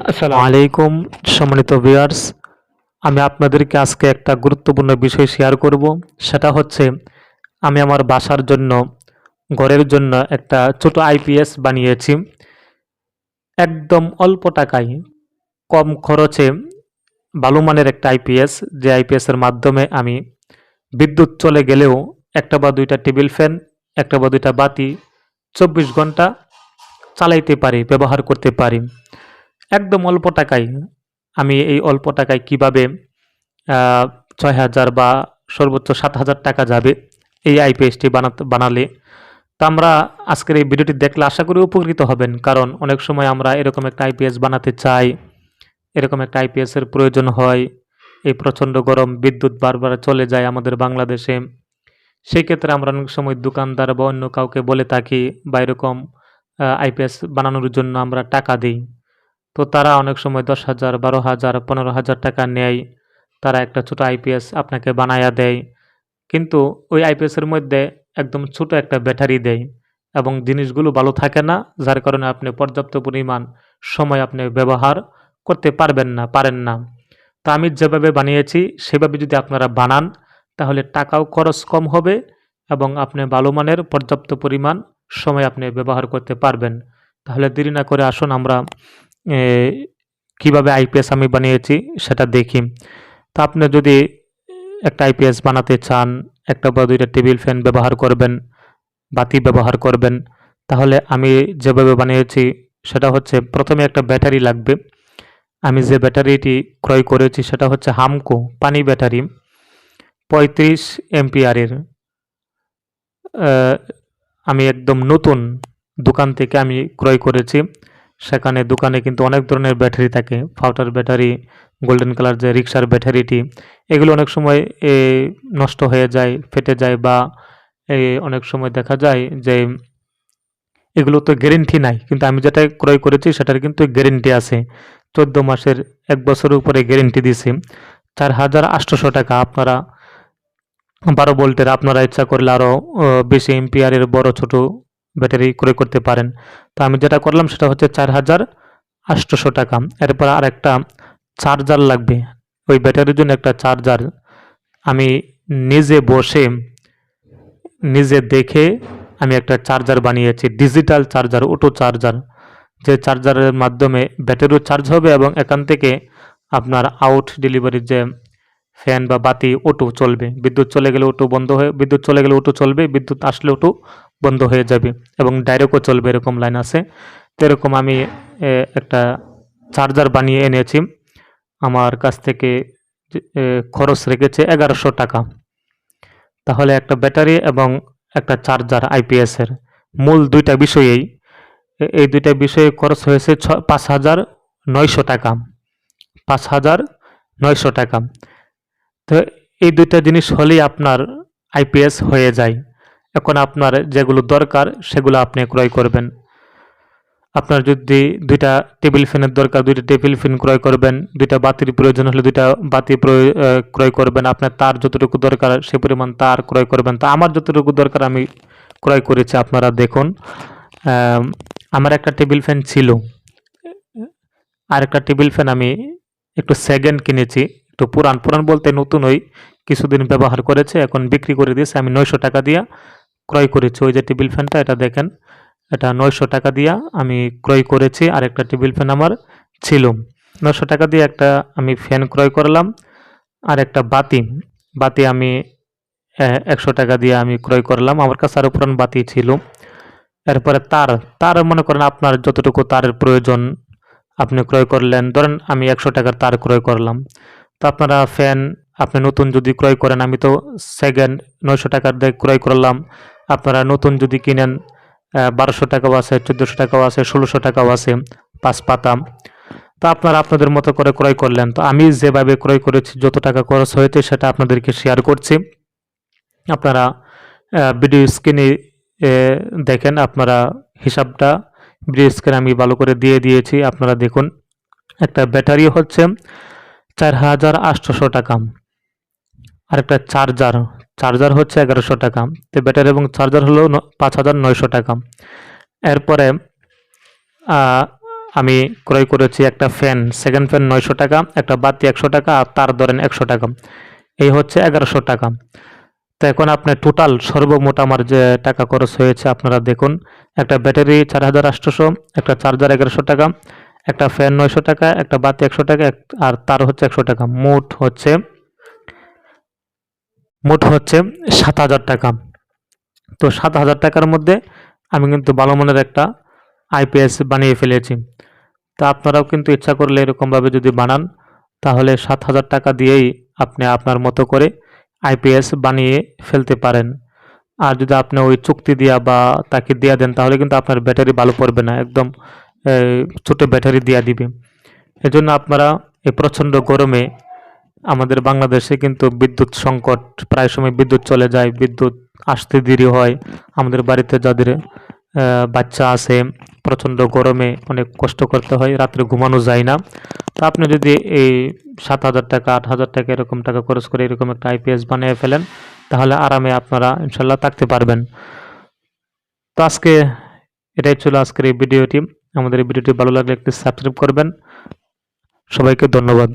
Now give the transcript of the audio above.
আসসালামু আলাইকুম। সম্মানিত ভিউয়ার্স, আমি আপনাদেরকে আজকে একটা গুরুত্বপূর্ণ বিষয় শেয়ার করব। সেটা হচ্ছে, আমি আমার বাসার জন্য, ঘরের জন্য একটা ছোট আইপিএস বানিয়েছি। একদম অল্প টাকায়, কম খরচে ভালো মানের একটা আইপিএস যে আইপিএসের মাধ্যমে আমি বিদ্যুৎ চলে গেলেও একটা বা দুইটা টেবিল ফ্যান, একটা বা দুইটা বাতি, চব্বিশ ঘণ্টা চালাইতে পারি, ব্যবহার করতে পারি। একদম অল্প টাকায়, আমি এই অল্প টাকায় কীভাবে ছয় হাজার বা সর্বোচ্চ সাত হাজার টাকা যাবে এই আইপিএসটি বানাতে, বানালে। তা আমরা আজকের এই ভিডিওটি দেখলে আশা করি উপকৃত হবেন, কারণ অনেক সময় আমরা এরকম একটা আইপিএস বানাতে চাই, এরকম একটা আইপিএস এর প্রয়োজন হয়, এই প্রচণ্ড গরম, বিদ্যুৎ বারবার চলে যায় আমাদের বাংলাদেশে। সেই ক্ষেত্রে আমরা অনেক সময় দোকানদার বা অন্য কাউকে বলে থাকি বা এরকম আইপিএস বানানোর জন্য আমরা টাকা দিই। তো তারা অনেক সময় দশ হাজার, বারো হাজার, পনেরো হাজার টাকা নেয়। তারা একটা ছোট আইপিএস আপনাকে বানায়া দেয়। কিন্তু ওই আইপিএসের মধ্যে একদম ছোট একটা ব্যাটারি দেয় এবং জিনিসগুলো ভালো থাকে না, যার কারণে আপনি পর্যাপ্ত পরিমাণ সময় আপনি ব্যবহার করতে পারবেন না, পারেন না। তা আমি যেভাবে বানিয়েছি, সেভাবে যদি আপনারা বানান, তাহলে টাকাও খরচ কম হবে এবং আপনি ভালো মানের পর্যাপ্ত পরিমাণ সময় আপনি ব্যবহার করতে পারবেন। তাহলে দেরি না করে আসুন আমরা কীভাবে আইপিএস আমি বানিয়েছি সেটা দেখি। তা আপনি যদি একটা আইপিএস বানাতে চান, একটা বা দুইটা টেবিল ফ্যান ব্যবহার করবেন, বাতি ব্যবহার করবেন, তাহলে আমি যেভাবে বানিয়েছি সেটা হচ্ছে প্রথমে একটা ব্যাটারি লাগবে। আমি যে ব্যাটারিটি ক্রয় করেছি সেটা হচ্ছে হামকো পানি ব্যাটারি, পঁয়ত্রিশ এমপিআরের। আমি একদম নতুন দোকান থেকে আমি ক্রয় করেছি। সেখানে দোকানে কিন্তু অনেক ধরনের ব্যাটারি থাকে। ফাউটার ব্যাটারি, গোল্ডেন কালার যে রিক্সার ব্যাটারিটি, এগুলো অনেক সময় নষ্ট হয়ে যায়, ফেটে যায় বা অনেক সময় দেখা যায় যে, এগুলো তো গ্যারেন্টি নাই। কিন্তু আমি যেটা ক্রয় করেছি সেটার কিন্তু গ্যারেন্টি আছে। চোদ্দ মাসের এক বছরের উপরে গ্যারেন্টি দিছি। চার হাজার আটশোশো টাকা আপনারা বারো ভোল্টের, আপনারা ইচ্ছা করলে আরও বেশি এমপিআরের বড় ছোট ব্যাটারি ক্রয় করতে পারেন। তো আমি যেটা করলাম সেটা হচ্ছে চার হাজার আটশোশো টাকা। এরপর আর একটা চার্জার লাগবে। ওই ব্যাটারির জন্য একটা চার্জার। আমি নিজে বসে, নিজে দেখে আমি একটা চার্জার বানিয়েছি। Digital charger, auto charger. যে চার্জারের মাধ্যমে ব্যাটারিও চার্জ হবে এবং এখান থেকে আপনার আউট ডেলিভারির যে ফ্যান বা বাতি, অটো চলবে। বিদ্যুৎ চলে গেলে অটো বন্ধ হয়ে, বিদ্যুৎ চলে গেলে অটো চলবে, বিদ্যুৎ আসলে অটো বন্ধ হয়ে যাবে এবং ডাইরেক্টও চলবে এরকম লাইন আছে। তো এরকম আমি একটা চার্জার বানিয়ে এনেছি। আমার কাছ থেকে খরচ রেখেছে এগারোশো টাকা। তাহলে একটা ব্যাটারি এবং একটা চার্জার আইপিএসের মূল দুইটা বিষয়েই এই দুইটা বিষয়ে খরচ হয়েছে ছ, পাঁচ হাজার নয়শো টাকা। পাঁচ হাজার নয়শো টাকা। তো এই দুইটা জিনিস হলেই আপনার আইপিএস হয়ে যায়। এখন আপনার যেগুলো দরকার, সেগুলো আপনি ক্রয় করবেন। আপনার যদি দুইটা টেবিল ফ্যানের দরকার, দুইটা টেবিল ফ্যান ক্রয় করবেন, দুইটা বাতির প্রয়োজন হলে দুইটা বাতি ক্রয় করবেন। আপনার তার যতটুকু দরকার, সে পরিমাণ তার ক্রয় করবেন। তা আমার যতটুকু দরকার, আমি ক্রয় করেছি আপনারা দেখুন। আমার একটা টেবিল ফ্যান ছিল। আর একটা টেবিল ফ্যান আমি একটু সেকেন্ড কিনেছি। একটু পুরান পুরান বলতে নতুন ওই কিছুদিন ব্যবহার করেছে, এখন বিক্রি করে দিয়েছে। আমি নয়শো টাকা দিয়া ক্রয় করেছি। ওই যে টেবিল ফ্যানটা, এটা দেখেন, এটা নয়শো টাকা দিয়া আমি ক্রয় করেছি। আর একটা টেবিল ফ্যান আমার ছিল। নয়শো টাকা দিয়ে একটা আমি ফ্যান ক্রয় করলাম। আর একটা বাতি বাতি আমি একশো টাকা দিয়ে আমি ক্রয় করলাম। আমার কাছে আরও পুরান বাতি ছিল। এরপরে তার তার মনে করেন আপনার যতটুকু তারের প্রয়োজন, আপনি ক্রয় করলেন। ধরেন আমি একশো টাকার তার ক্রয় করলাম। তো আপনারা ফ্যান আপনি নতুন যদি ক্রয় করেন, আমি তো সেকেন্ড নয়শো টাকার দিয়ে ক্রয় করলাম। আপনারা নতুন যদি কিনেন বারোশো টাকাও আছে, চোদ্দোশো টাকাও আছে, ষোলোশো টাকাও আছে, পাঁচ পাতা। তো আপনারা আপনাদের মতো করে ক্রয় করলেন। তো আমি যেভাবে ক্রয় করেছি, যত টাকা খরচ হয়েছে, সেটা আপনাদেরকে শেয়ার করছি। আপনারা ভিডিও স্ক্রিনে দেখেন, আপনারা হিসাবটা ভিডিও স্ক্রিনে আমি ভালো করে দিয়ে দিয়েছি। আপনারা দেখুন, একটা ব্যাটারি হচ্ছে। চার হাজার আটশোশো টাকা। আর একটা চার্জার চার্জার হচ্ছে এগারোশো টাকা। তো ব্যাটারি এবং চার্জার হলো পাঁচ হাজার নয়শো টাকা। এরপরে আমি ক্রয় করেছি একটা ফ্যান সেকেন্ড ফ্যান নয়শো টাকা, একটা বাতি একশো টাকা, আর তার ধরেন একশো টাকা। এই হচ্ছে এগারোশো টাকা। তো এখন আপনি টোটাল সর্বমোট আমার যে টাকা খরচ হয়েছে, আপনারা দেখুন। একটা ব্যাটারি চার হাজার আটশোশো, একটা চার্জার এগারোশো টাকা একটা ফ্যান নয়শো টাকা, একটা বাতি একশো টাকা আর তার হচ্ছে একশো টাকা। মোট হচ্ছে মোট হচ্ছে সাত হাজার টাকা। তো সাত হাজার টাকার মধ্যে আমি কিন্তু ভালো মানের একটা আইপিএস বানিয়ে ফেলেছি। তা আপনারাও কিন্তু ইচ্ছা করলে এরকমভাবে যদি বানান, তাহলে সাত হাজার টাকা দিয়েই আপনি আপনার মতো করে আইপিএস বানিয়ে ফেলতে পারেন। আর যদি আপনি ওই চুক্তি দিয়া বা তাকে দিয়া দেন, তাহলে কিন্তু আপনার ব্যাটারি ভালো পড়বে না। একদম ছোট ব্যাটারি দিয়া দিবে। এজন্য আপনারা এই প্রচণ্ড গরমে আমাদের বাংলাদেশে কিন্তু বিদ্যুৎ সংকট, প্রায় সময় বিদ্যুৎ চলে যায়, বিদ্যুৎ আসতে দেরি হয়। আমাদের বাড়িতে যাদের বাচ্চা আছে, প্রচণ্ড গরমে অনেক কষ্ট করতে হয়, রাত্রে ঘুমানো যায় না। তো আপনি যদি এই সাত হাজার টাকা, আট হাজার টাকা এরকম টাকা খরচ করে এরকম একটা আইপিএস বানিয়ে ফেলেন, তাহলে আরামে আপনারা ইনশাল্লাহ থাকতে পারবেন। তো আজকে এটাই ছিল আজকের এই ভিডিওটি। আমাদের এই ভিডিওটি ভালো লাগলে একটি সাবস্ক্রাইব করবেন। সবাইকে ধন্যবাদ।